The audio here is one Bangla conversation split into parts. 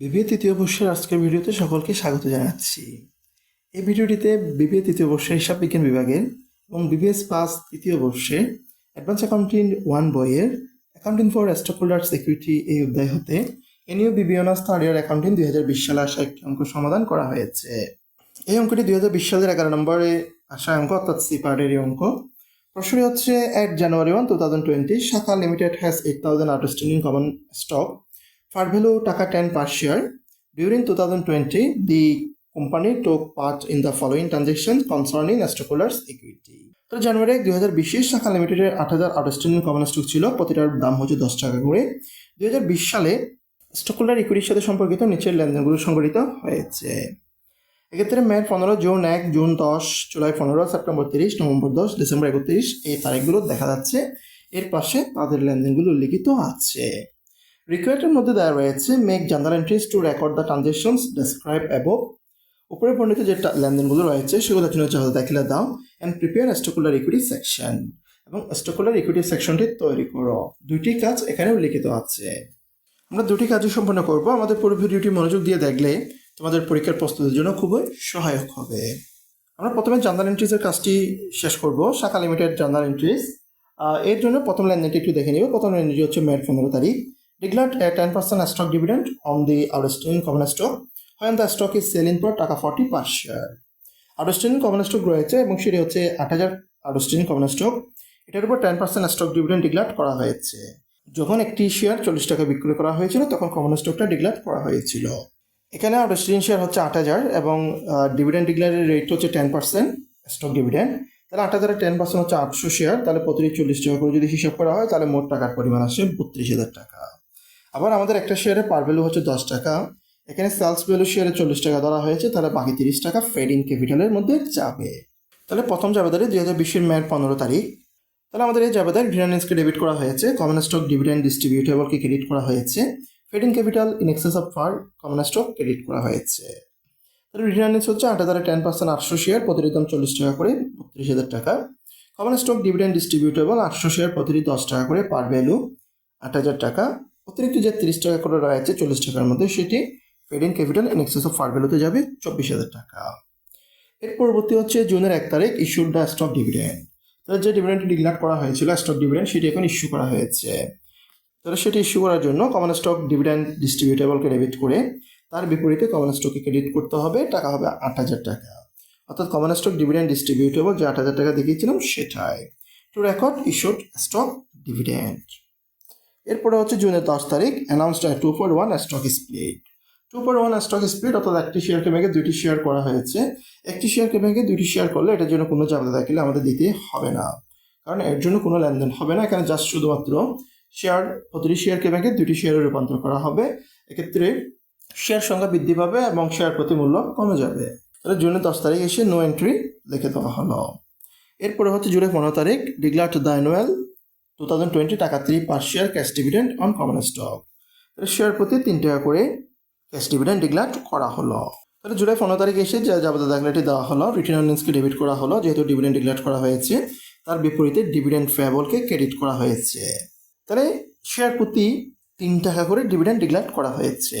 বিবিএ তৃতীয় বর্ষের আজকের ভিডিওতে সকলকে স্বাগত জানাচ্ছি। এই ভিডিওটিতে বিবিএ তৃতীয় বর্ষের হিসাব বিজ্ঞান বিভাগের এবং বিবিএস পাস তৃতীয় বর্ষে অ্যাডভান্স অ্যাকাউন্টিং ওয়ান বইয়ের অ্যাকাউন্টিং ফর স্টকহোল্ডার সিকিউরিটি এই অধ্যায় হতে এনিও বিবিএনাস থার্ড ইয়ার অ্যাকাউন্টিং দুই হাজার বিশ সালে আসা একটি অঙ্ক সমাধান করা হয়েছে। এই অঙ্কটি দুই হাজার বিশ সালের এগারো নম্বরে আসা অঙ্ক, অর্থাৎ সি পার্টের এই অঙ্ক। প্রশ্নটি হচ্ছে at January one two thousand twenty Shakha limited has eight thousand outstanding common stock taka ten par share during two thousand twenty the company took part in the following transaction concerning stockholders equity তো জানুয়ারি দুই হাজার বিশের শাখা লিমিটেডের আট হাজার আউটস্ট্যান্ডিং কমন স্টক ছিল, প্রতিটার দাম হচ্ছে দশ টাকা করে। দুই হাজার বিশ সালে স্টকহোল্ডার ইকুইটির সাথে সম্পর্কিত নিচের লেনদেনগুলো সংগঠিত হয়েছে। এক্ষেত্রে মে পনেরো, জুন এক, জুন দশ, জুলাই পনেরো, সেপ্টেম্বর তিরিশ, নভেম্বর দশ, ডিসেম্বর একত্রিশ, এই তারিখগুলো দেখা যাচ্ছে। এর পাশে তাদের লেনদেনগুলো উল্লিখিত আছে। রিকোয়ার্ডের মধ্যে দেওয়া রয়েছে make journal entries to record the transactions described above উপরে বর্ণিত যে লেনদেনগুলো রয়েছে সেগুলোর জন্য চাহিদা দেখিলে দাও and prepare stockholders equity section এবং স্টকুলার ইকুইটি সেকশনটি তৈরি করো। দুইটি কাজ এখানে উল্লিখিত আছে। আমরা দুটি কাজই সম্পন্ন করব। আমাদের পুরো ভিডিওটি মনোযোগ দিয়ে দেখলে তোমাদের পরীক্ষার প্রস্তুতির জন্য খুবই সহায়ক হবে। আমরা প্রথমে জার্নাল এন্ট্রিজের কাজটি শেষ করব, শাখা লিমিটেড জার্নাল এন্ট্রিজ এর জন্য প্রথম লেনদেনটি একটু দেখে নিব প্রথম লেনদেনটি হচ্ছে মের পনেরো তারিখ। A ten percent stock dividend on the outstanding common stock when the stock is selling for taka forty per share outstanding common stock রয়েছে এবং সেটি হচ্ছে আট হাজার আউটস্ট্যান্ডিং কমন স্টক এটার উপর ten percent stock dividend declare করা হয়েছে। যখন একটি শেয়ার চল্লিশ টাকা বিক্রি করা হয়েছিল, তখন কমন স্টকটা ডিক্লার করা হয়েছিল। এখানে আউটস্ট্যান্ডিং শেয়ার হচ্ছে আট হাজার এবং ডিভিডেন্ড ডিক্লারের রেট হচ্ছে টেন পার্সেন্ট স্টক ডিভিডেন্ড তাহলে আট হাজারের টেন পার্সেন্ট হচ্ছে আটশো শেয়ার তাহলে প্রতিটি চল্লিশ টাকা করে যদি হিসাব করা হয়, তাহলে মোট টাকার পরিমাণ আসে বত্রিশ হাজার টাকা। আবার আমাদের একটা শেয়ারে পার ভ্যালু হচ্ছে দশ টাকা। এখানে সেলস ভ্যালু শেয়ারে চল্লিশ টাকা ধরা হয়েছে, তাহলে বাকি তিরিশ টাকা ফেডিং ক্যাপিটালের মধ্যে যাবে। তাহলে প্রথম জাবেদারি দুই হাজার বিশের মেয়ের পনেরো তারিখ। তাহলে আমাদের এই জাবেদার গ্রিনান্সকে ডেবিট করা হয়েছে কমন স্টক ডিভিডেন্ড ডিস্ট্রিবিউটেবলকে ক্রেডিট করা হয়েছে। Paid in capital in excess of par common stock credit করা হয়েছে। তাহলে রিটার্নেন্স হচ্ছে আট হাজার টেন পার্সেন্ট আটশো শেয়ার প্রতিটি দাম চল্লিশ টাকা করে বত্রিশ হাজার টাকা। কমন স্টক ডিভিডেন্ড ডিস্ট্রিবিউটেবল আটশো শেয়ার প্রতিটি দশ টাকা করে পার ভ্যালু আট হাজার টাকা। অতিরিক্ত যে তিরিশ টাকা করে রয়েছে, চল্লিশ টাকার মধ্যে সেটি paid in capital in excess of par ভ্যালুতে যাবে চব্বিশ হাজার টাকা। এর পরবর্তী হচ্ছে জুনের এক তারিখ ইস্যুড দ্য স্টক ডিভিডেন্ড তাহলে যে ডিভিডেন্টটি ডিক্লার করা হয়েছিল স্টক ডিভিডেন্ড সেটি এখন ইস্যু করা হয়েছে। তাহলে সেটি ইস্যু করার জন্য কমন স্টক ডিভিডেন্ড ডিস্ট্রিবিউটেবলকে ডেবিট করে তার বিপরীতে কমন স্টককে ক্রেডিট করতে হবে, টাকা হবে আট হাজার টাকা। অর্থাৎ কমন স্টক ডিভিডেন্ড ডিস্ট্রিবিউটেবল যে আট হাজার টাকা দেখিয়েছিলাম সেটাই। To record issued stock dividend এরপরে হচ্ছে জুনের দশ তারিখ announced two for one stock split two for one stock split অর্থাৎ একটি শেয়ারকে ভেঙে দুইটি শেয়ার করা হয়েছে। একটি শেয়ারকে ভেঙে দুইটি শেয়ার করলে এটার জন্য কোনো জাবেদা দাখিলে আমাদের দিতে হবে না। কারণ এর জন্য কোনো লেনদেন হবে না, এখানে জাস্ট শুধুমাত্র শেয়ার প্রতিটি শেয়ারকে ভেঙে দুইটি শেয়ারে রূপান্তর করা হবে। এক্ষেত্রে শেয়ার সংখ্যা বৃদ্ধি পাবে এবং শেয়ার প্রতি মূল্য কমে যাবে। তাহলে জুনের দশ তারিখ এসে নো এন্ট্রি লিখে দেওয়া হলো। এরপরে হচ্ছে জুলাই পনেরো তারিখ declare to the annual two thousand twenty taka three per share cash dividend on common stock তাহলে শেয়ার প্রতি তিন টাকা করে ক্যাশ ডিভিডেন্ড ডিক্লার করা হলো। তাহলে জুলাই পনেরো তারিখে এসে যে যাবতীয় দাখলাটি দেওয়া হলো রিটার্ন আর্নিংসকে ডেবিট করা হলো, যেহেতু ডিভিডেন্ড ডিক্লার করা হয়েছে, তার বিপরীতে ডিভিডেন্ড ফেবলকে ক্রেডিট করা হয়েছে। তাহলে শেয়ার প্রতি তিন টাকা করে ডিভিডেন্ড ডিক্লার করা হয়েছে।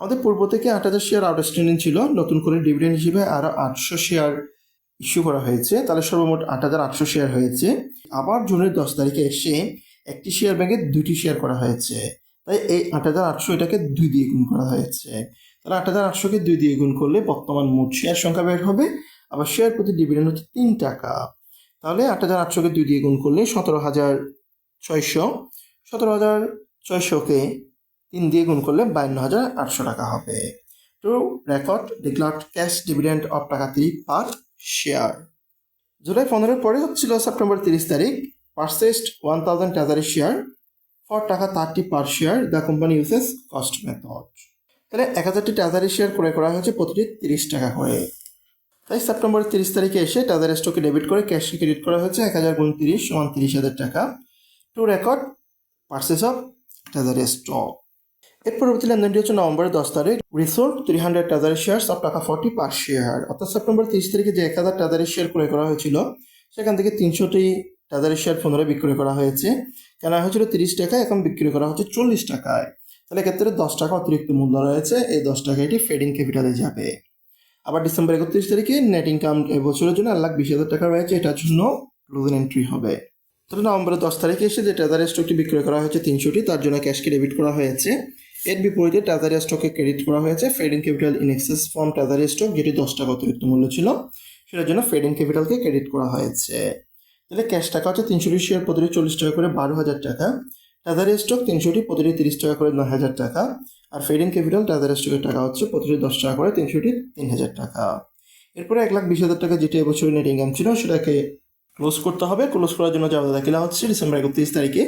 আমাদের পূর্ব থেকে আট হাজার শেয়ার আউটস্ট্যান্ডিং ছিল, নতুন করে ডিভিডেন্ড হিসেবে আরও আটশো শেয়ার ইস্যু করা হয়েছে, তাহলে সর্বমোট আট হাজার আটশো শেয়ার হয়েছে। আবার জুনের দশ তারিখে এসে একটি শেয়ার ব্যাংকে দুইটি শেয়ার করা হয়েছে। তাই এই আট হাজার আটশো এটাকে দুই দিয়ে গুণ করা হয়েছে। তাহলে আট হাজার আটশোকে দুই দিয়ে গুণ করলে বর্তমান মোট শেয়ার সংখ্যা বের হবে। আবার শেয়ার প্রতি ডিভিডেন্ড হচ্ছে তিন টাকা। তাহলে আট হাজার আটশোকে দুই দিয়ে গুণ করলে সতেরো হাজার ছয়শো। সতেরো হাজার ছয়শোকে তিন দিয়ে গুণ করলে বায়ান্ন হাজার আটশো টাকা হবে। To record declared cash dividend of taka তিরিশ পার শেয়ার জুলাই পনেরোর পরে হচ্ছিল সেপ্টেম্বর তিরিশ তারিখ purchased one thousand treasury share for taka thirty per share the company uses cost method তাহলে এক হাজারটি ট্রেজারি শেয়ার ক্রয় করা হয়েছে প্রতিটি তিরিশ টাকা করে। তাই সেপ্টেম্বর তিরিশ তারিখে এসে ট্রেজারি স্টকে ডেবিট করে ক্যাশকে ক্রেডিট করা হয়েছে এক হাজার গুণ তিরিশ সমান তিরিশ হাজার টাকা। To record purchase of treasury stock এর পরবর্তী লেনদেনটি হচ্ছে নভেম্বরের দশ তারিখ। Resold three hundred treasury share of taka forty per share অর্থাৎ সেপ্টেম্বর তিরিশ তারিখে যে এক হাজার ট্রেজারি শেয়ার ক্রয় করা হয়েছিল, সেখান থেকে তিনশোটি ট্রেজারি শেয়ার পুনরায় বিক্রয় করা হয়েছে। কেনা হয়েছিল তিরিশ টাকায়, এখন বিক্রি করা হচ্ছে চল্লিশ টাকায়। তাহলে এক্ষেত্রে দশ টাকা অতিরিক্ত মূল্য রয়েছে, এই দশ টাকা এটি ফেডিং ক্যাপিটালে যাবে। আবার ডিসেম্বর একত্রিশ তারিখে নেট ইনকাম এবছরের জন্য এক লাখ বিশ হাজার টাকা রয়েছে, এটার জন্য ক্লোজিং এন্ট্রি হবে। তাহলে নভেম্বরের দশ তারিখে এসে যে ট্রেজারি স্টকটি বিক্রয় করা হয়েছে তিনশোটি, তার জন্য ক্যাশকে ডেবিট করা হয়েছে। এর বিপরীতে ট্রেজারি স্টকে ক্রেডিট করা হয়েছে। Paid in capital in excess from treasury stock যেটি দশ টাকা অতিরিক্ত মূল্য ছিল, সেটার জন্য ফেডিং ক্যাপিটালকে ক্রেডিট করা হয়েছে। তাহলে ক্যাশ টাকা হচ্ছে তিনশোটি শেয়ার প্রতিটি চল্লিশ টাকা করে বারো হাজার টাকা। ট্রেজারি স্টক তিনশোটি প্রতিটি তিরিশ টাকা করে নয় হাজার টাকা। আর ফেডিং ক্যাপিটাল ট্রেজারি স্টকের টাকা হচ্ছে প্রতিটি দশ টাকা করে তিনশোটি তিন হাজার টাকা। এরপরে এক লাখ বিশ হাজার টাকা যেটি এবছরের নেট ইনকাম ছিল, সেটাকে ক্লোজ করতে হবে। ক্লোজ করার জন্য যাওয়া দাখিলা হচ্ছে ডিসেম্বর একত্রিশ তারিখে।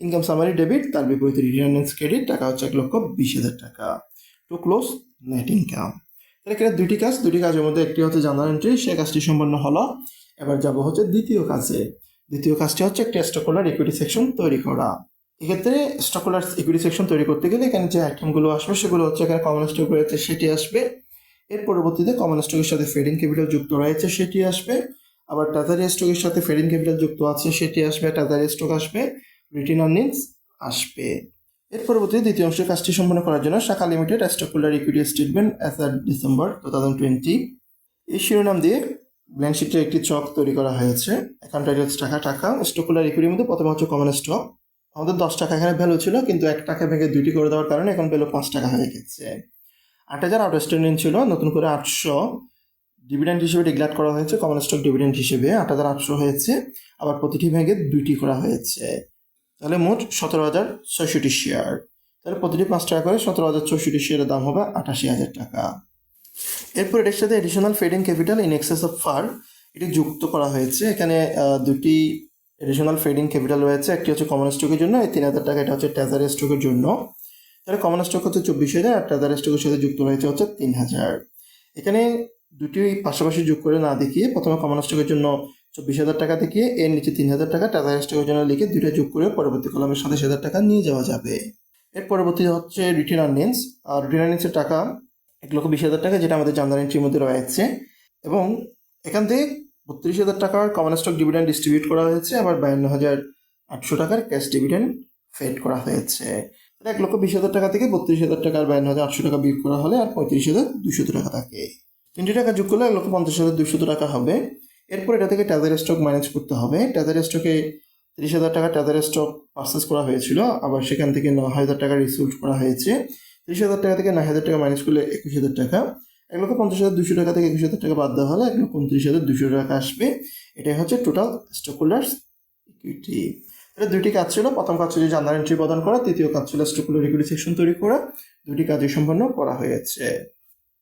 ইনকাম সামারি ডেবিট তার বিপরীতে রিটার্নেন্স ক্রেডিট টাকা হচ্ছে এক লক্ষ বিশ হাজার টাকা। টু ক্লোজ নেট ইনকাম তাহলে এখানে দুটি কাজ দুটি কাজের মধ্যে একটি হচ্ছে জার্নাল এন্ট্রি সে কাজটি সম্পন্ন হলো। এবার যাব হচ্ছে দ্বিতীয় কাজে। দ্বিতীয় কাজটি হচ্ছে একটি স্টকহোল্ডার ইকুইটি সেকশন তৈরি করা। এক্ষেত্রে স্টকহোল্ডার ইকুইটি সেকশন তৈরি করতে গেলে এখানে যে আইটেমগুলো আসবে, সেগুলো হচ্ছে এখানে কমন স্টক রয়েছে, সেটি আসবে। এর পরবর্তীতে কমন স্টকের সাথে ফেডিং ক্যাপিটাল যুক্ত রয়েছে, সেটি আসবে। আবার টাজারি স্টকের সাথে ফেডিং ক্যাপিটাল যুক্ত আছে, সেটি আসবে টাজারি স্টক আসবে। রিটার্ন আর্নিংস আসবে। এর পরবর্তী দ্বিতীয় অংশের কাজটি সম্পন্ন করার জন্য Shakha limited stock equity statement as at December two thousand twenty এই শিরোনাম দিয়ে ব্ল্যাঙ্ক শিটের একটি চক তৈরি করা হয়েছে। অ্যাকাউন্ট টাইটেলস টাকা টাকা স্টক ইকুইটির মধ্যে প্রথমে হচ্ছে কমন স্টক আমাদের দশ টাকা এখানে ভ্যালু ছিল, কিন্তু এক টাকা ভেঙে দুইটি করে দেওয়ার কারণে এখন ভ্যালু পাঁচ টাকা হয়ে গেছে। আট হাজার আউটস্ট্যান্ডিং ছিল, নতুন করে আটশো। ডিভিডেন্ড হিসেবে ডিক্লেয়ার করা হয়েছে কমন স্টক ডিভিডেন্ড হিসেবে আট হাজার আটশো হয়েছে। আবার প্রতিটি ভেঙে দুইটি করা হয়েছে। তাহলে মোট সতেরো হাজার ছয়ষট্টি শেয়ার তাহলে প্রতিটি পাঁচ টাকা করে সতেরো হাজার চৌষট্টি শেয়ারের দাম হবে আটাশি হাজার টাকা। এরপর এটার সাথে additional paid in capital in excess of par এটি যুক্ত করা হয়েছে। এখানে দুটি এডিশনাল ফেডিং ক্যাপিটাল রয়েছে। একটি হচ্ছে কমন স্টকের জন্য, এই তিন হাজার টাকা, এটা হচ্ছে ট্রেজারি স্টকের জন্য। তাহলে কমন স্টক হচ্ছে চব্বিশ হাজার, আর ট্রেজারি স্টকের সাথে যুক্ত রয়েছে হচ্ছে তিন হাজার। এখানে দুটি পাশাপাশি যোগ করে না দেখিয়ে প্রথমে কমন স্টকের জন্য চব্বিশ হাজার টাকা থেকে এর নিচে তিন হাজার টাকা ট্রেজারি স্টকের জন্য লিখে দুইটা যোগ করে পরবর্তী কলমের সাতাশ হাজার টাকা নিয়ে যাওয়া যাবে। এর পরবর্তী হচ্ছে রিটেন আর্নিংস আর রিটেন আর্নিংসের টাকা এক লক্ষ বিশ হাজার টাকা, যেটা আমাদের জানদার এন্ট্রির মধ্যে রয়েছে। এবং এখান থেকে বত্রিশ হাজার টাকার কমন স্টক ডিভিডেন্ড ডিস্ট্রিবিউট করা হয়েছে। আবার বায়ান্ন হাজার আটশো টাকার ক্যাশ ডিভিডেন্ড ফেড করা হয়েছে। এক লক্ষ বিশ হাজার টাকা থেকে বত্রিশ হাজার টাকা আর বায়ান্ন হাজার আটশো টাকা বিয়োগ করা হলে আর পঁয়ত্রিশ হাজার দুশো টাকা থাকে। তিনটি টাকা যোগ করলে এক লক্ষ পঞ্চাশ হাজার দুশো টাকা হবে। এরপর এটা থেকে ট্যাজার স্টক ম্যানেজ করতে হবে। ট্যাজার স্টকে তিরিশ হাজার টাকা ট্যাজার স্টক পারচেস করা হয়েছিল, আবার সেখান থেকে ন হাজার টাকা রিসিভ করা হয়েছে। তিরিশ হাজার টাকা থেকে নয় হাজার টাকা মাইনাস করলে একুশ হাজার টাকা। এক লক্ষ পঞ্চাশ হাজার দুশো টাকা থেকে একুশ হাজার টাকা বাদ দেওয়া হলে এক লক্ষ উনত্রিশ হাজার দুশো টাকা আসবে। এটাই হচ্ছে টোটাল স্টক হোল্ডার্স ইকুইটি এটা দুটি কাজ ছিল। প্রথম কাজ ছিল জার্নাল এন্ট্রি প্রদান করা, তৃতীয় কাজ ছিল স্টক হোল্ডার ইকুইটি সেকশন তৈরি করা। দুটি কাজই সম্পন্ন করা হয়েছে।